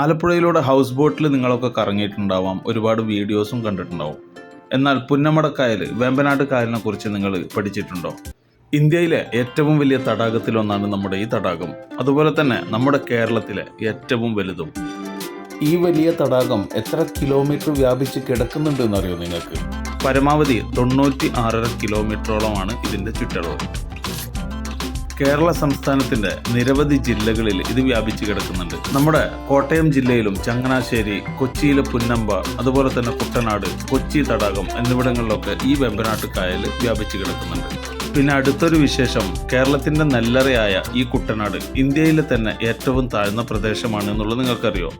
ആലപ്പുഴയിലൂടെ house ബോട്ടിൽ നിങ്ങളൊക്കെ കറങ്ങിയിട്ടുണ്ടാവാം. ഒരുപാട് വീഡിയോസും കണ്ടിട്ടുണ്ടാവും. എന്നാൽ പുന്നമടക്കായൽ വേമ്പനാട് കായലിനെ കുറിച്ച് നിങ്ങൾ പഠിച്ചിട്ടുണ്ടോ? ഇന്ത്യയിലെ ഏറ്റവും വലിയ തടാകത്തിലൊന്നാണ് നമ്മുടെ ഈ തടാകം. അതുപോലെ തന്നെ നമ്മുടെ കേരളത്തിലെ ഏറ്റവും വലുതും. ഈ വലിയ തടാകം എത്ര കിലോമീറ്റർ വ്യാപിച്ച് കിടക്കുന്നുണ്ട് എന്നറിയോ നിങ്ങൾക്ക്? പരമാവധി തൊണ്ണൂറ്റി ആറര കിലോമീറ്ററോളമാണ് ഇതിന്റെ ചുറ്റളവ്. കേരള സംസ്ഥാനത്തിന്റെ നിരവധി ജില്ലകളിൽ ഇത് വ്യാപിച്ചു കിടക്കുന്നുണ്ട്. നമ്മുടെ കോട്ടയം ജില്ലയിലും ചങ്ങനാശ്ശേരി കൊച്ചിയിലെ പുന്നമ്പ അതുപോലെ തന്നെ കുട്ടനാട് കൊച്ചി തടാകം എന്നിവിടങ്ങളിലൊക്കെ ഈ വെമ്പനാട്ട് കായൽ വ്യാപിച്ചു കിടക്കുന്നുണ്ട്. പിന്നെ അടുത്തൊരു വിശേഷം കേരളത്തിന്റെ നെല്ലറയായ ഈ കുട്ടനാട് ഇന്ത്യയിലെ തന്നെ ഏറ്റവും താഴ്ന്ന പ്രദേശമാണ് എന്നുള്ളത് നിങ്ങൾക്കറിയോ?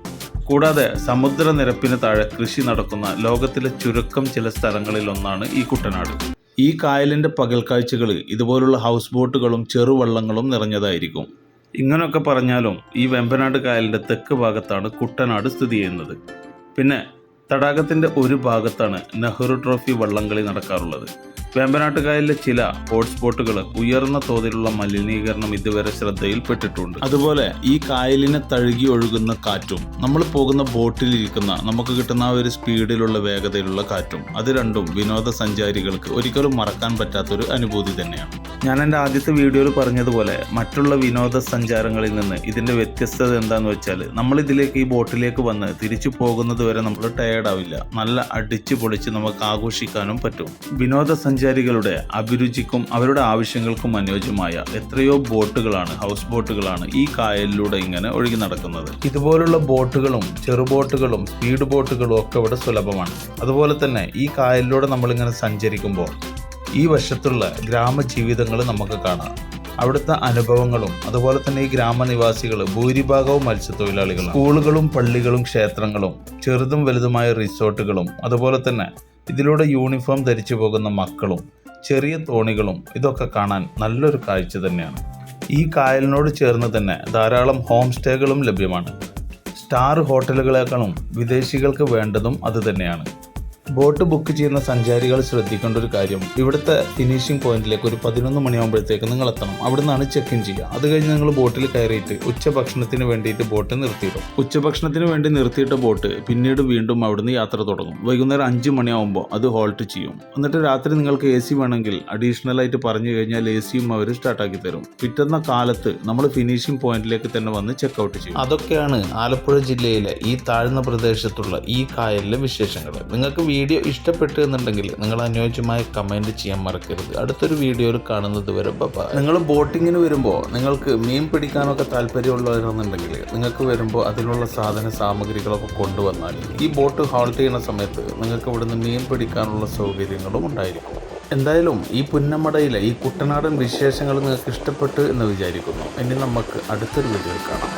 കൂടാതെ സമുദ്രനിരപ്പിന് താഴെ കൃഷി നടക്കുന്ന ലോകത്തിലെ ചുരുക്കം ചില സ്ഥലങ്ങളിൽ ഒന്നാണ് ഈ കുട്ടനാട്. ഈ കായലിന്റെ പകൽക്കാഴ്ചകൾ ഇതുപോലുള്ള ഹൗസ് ബോട്ടുകളും ചെറുവള്ളങ്ങളും നിറഞ്ഞതായിരിക്കും. ഇങ്ങനെയൊക്കെ പറഞ്ഞാലും ഈ വെമ്പനാട് കായലിന്റെ തെക്ക് ഭാഗത്താണ് കുട്ടനാട് സ്ഥിതി ചെയ്യുന്നത്. പിന്നെ തടാകത്തിന്റെ ഒരു ഭാഗത്താണ് നെഹ്റു ട്രോഫി വള്ളംകളി നടക്കാറുള്ളത്. വേമ്പനാട്ട് കായലിലെ ചില ഹോട്ട്സ്പോട്ടുകൾ ഉയർന്ന തോതിലുള്ള മലിനീകരണം ഇതുവരെ ശ്രദ്ധയിൽപ്പെട്ടിട്ടുണ്ട്. അതുപോലെ ഈ കായലിനെ തഴുകി ഒഴുകുന്ന കാറ്റും നമ്മൾ പോകുന്ന ബോട്ടിലിരിക്കുന്ന നമുക്ക് കിട്ടുന്ന ആ ഒരു സ്പീഡിലുള്ള വേഗതയിലുള്ള കാറ്റും അത് രണ്ടും വിനോദസഞ്ചാരികൾക്ക് ഒരിക്കലും മറക്കാൻ പറ്റാത്തൊരു അനുഭൂതി തന്നെയാണ്. ഞാൻ എന്റെ ആദ്യത്തെ വീഡിയോയിൽ പറഞ്ഞതുപോലെ മറ്റുള്ള വിനോദസഞ്ചാരങ്ങളിൽ നിന്ന് ഇതിന്റെ വ്യത്യസ്തത എന്താണെന്ന് വെച്ചാൽ നമ്മൾ ഇതിലേക്ക് ഈ ബോട്ടിലേക്ക് വന്ന് തിരിച്ചു പോകുന്നത് വരെ നമ്മൾ ടയേർഡ് ആവില്ല. നല്ല അടിച്ചു പൊളിച്ച് നമുക്ക് ആഘോഷിക്കാനും പറ്റും. വിനോദസഞ്ചാരികളുടെ അഭിരുചിക്കും അവരുടെ ആവശ്യങ്ങൾക്കും അനുയോജ്യമായ എത്രയോ ബോട്ടുകളാണ് ഹൗസ് ബോട്ടുകളാണ് ഈ കായലിലൂടെ ഇങ്ങനെ ഒഴുകി നടക്കുന്നത്. ഇതുപോലുള്ള ബോട്ടുകളും ചെറുബോട്ടുകളും സ്പീഡ് ബോട്ടുകളും ഒക്കെ ഇവിടെ സുലഭമാണ്. അതുപോലെ തന്നെ ഈ കായലിലൂടെ നമ്മളിങ്ങനെ സഞ്ചരിക്കുമ്പോൾ ഈ വശത്തുള്ള ഗ്രാമജീവിതങ്ങൾ നമുക്ക് കാണാം. അവിടുത്തെ അനുഭവങ്ങളും അതുപോലെ തന്നെ ഈ ഗ്രാമനിവാസികൾ ഭൂരിഭാഗവും മത്സ്യത്തൊഴിലാളികളും സ്കൂളുകളും പള്ളികളും ക്ഷേത്രങ്ങളും ചെറുതും വലുതുമായ റിസോർട്ടുകളും അതുപോലെ തന്നെ ഇതിലൂടെ യൂണിഫോം ധരിച്ചു പോകുന്ന മക്കളും ചെറിയ തോണികളും ഇതൊക്കെ കാണാൻ നല്ലൊരു കാഴ്ച തന്നെയാണ്. ഈ കായലിനോട് ചേർന്ന് തന്നെ ധാരാളം ഹോം സ്റ്റേകളും ലഭ്യമാണ്. സ്റ്റാർ ഹോട്ടലുകളെക്കാളും വിദേശികൾക്ക് വേണ്ടതും അത് തന്നെയാണ്. ബോട്ട് ബുക്ക് ചെയ്യുന്ന സഞ്ചാരികൾ ശ്രദ്ധിക്കേണ്ട ഒരു കാര്യം. ഇവിടുത്തെ ഫിനിഷിംഗ് പോയിന്റിലേക്ക് ഒരു പതിനൊന്ന് മണിയാകുമ്പോഴത്തേക്ക് നിങ്ങൾ എത്തണം. അവിടെ നിന്നാണ് ചെക്ക് ഇൻ ചെയ്യുക. അത് കഴിഞ്ഞ് നിങ്ങൾ ബോട്ടിൽ കയറിയിട്ട് ഉച്ചഭക്ഷണത്തിന് വേണ്ടിയിട്ട് ബോട്ട് നിർത്തിയിടും. ഉച്ചഭക്ഷണത്തിന് വേണ്ടി നിർത്തിയിട്ട ബോട്ട് പിന്നീട് വീണ്ടും അവിടുന്ന് യാത്ര തുടങ്ങും. വൈകുന്നേരം അഞ്ച് മണിയാകുമ്പോൾ അത് ഹോൾട്ട് ചെയ്യും. എന്നിട്ട് രാത്രി നിങ്ങൾക്ക് എ സി വേണമെങ്കിൽ അഡീഷണൽ ആയിട്ട് പറഞ്ഞു കഴിഞ്ഞാൽ എ സിയും അവർ സ്റ്റാർട്ടാക്കി തരും. പിറ്റുന്ന കാലത്ത് നമ്മൾ ഫിനിഷിംഗ് പോയിന്റിലേക്ക് തന്നെ വന്ന് ചെക്ക് ഔട്ട് ചെയ്യും. അതൊക്കെയാണ് ആലപ്പുഴ ജില്ലയിലെ ഈ താഴ്ന്ന പ്രദേശത്തുള്ള ഈ കായലിലെ വിശേഷങ്ങൾ. നിങ്ങൾക്ക് വീഡിയോ ഇഷ്ടപ്പെട്ടു എന്നുണ്ടെങ്കിൽ നിങ്ങൾ അനുയോജ്യമായ കമന്റ് ചെയ്യാൻ മറക്കരുത്. അടുത്തൊരു വീഡിയോയിൽ കാണുന്നത് വരെ ബബ നിങ്ങൾ ബോട്ടിങ്ങിന് വരുമ്പോൾ നിങ്ങൾക്ക് മീൻ പിടിക്കാനൊക്കെ താല്പര്യമുള്ളവരെന്നുണ്ടെങ്കിൽ നിങ്ങൾക്ക് വരുമ്പോൾ അതിനുള്ള സാധന സാമഗ്രികളൊക്കെ കൊണ്ടുവന്നാൽ ഈ ബോട്ട് ഹോൾട്ട് ചെയ്യുന്ന സമയത്ത് നിങ്ങൾക്ക് ഇവിടുന്ന് മീൻ പിടിക്കാനുള്ള സൗകര്യങ്ങളും ഉണ്ടായിരിക്കും. എന്തായാലും ഈ പുന്നമടയിലെ ഈ കുട്ടനാടൻ വിശേഷങ്ങൾ നിങ്ങൾക്ക് ഇഷ്ടപ്പെട്ടു എന്ന് വിചാരിക്കുന്നു. ഇനി നമുക്ക് അടുത്തൊരു വീഡിയോയിൽ കാണാം.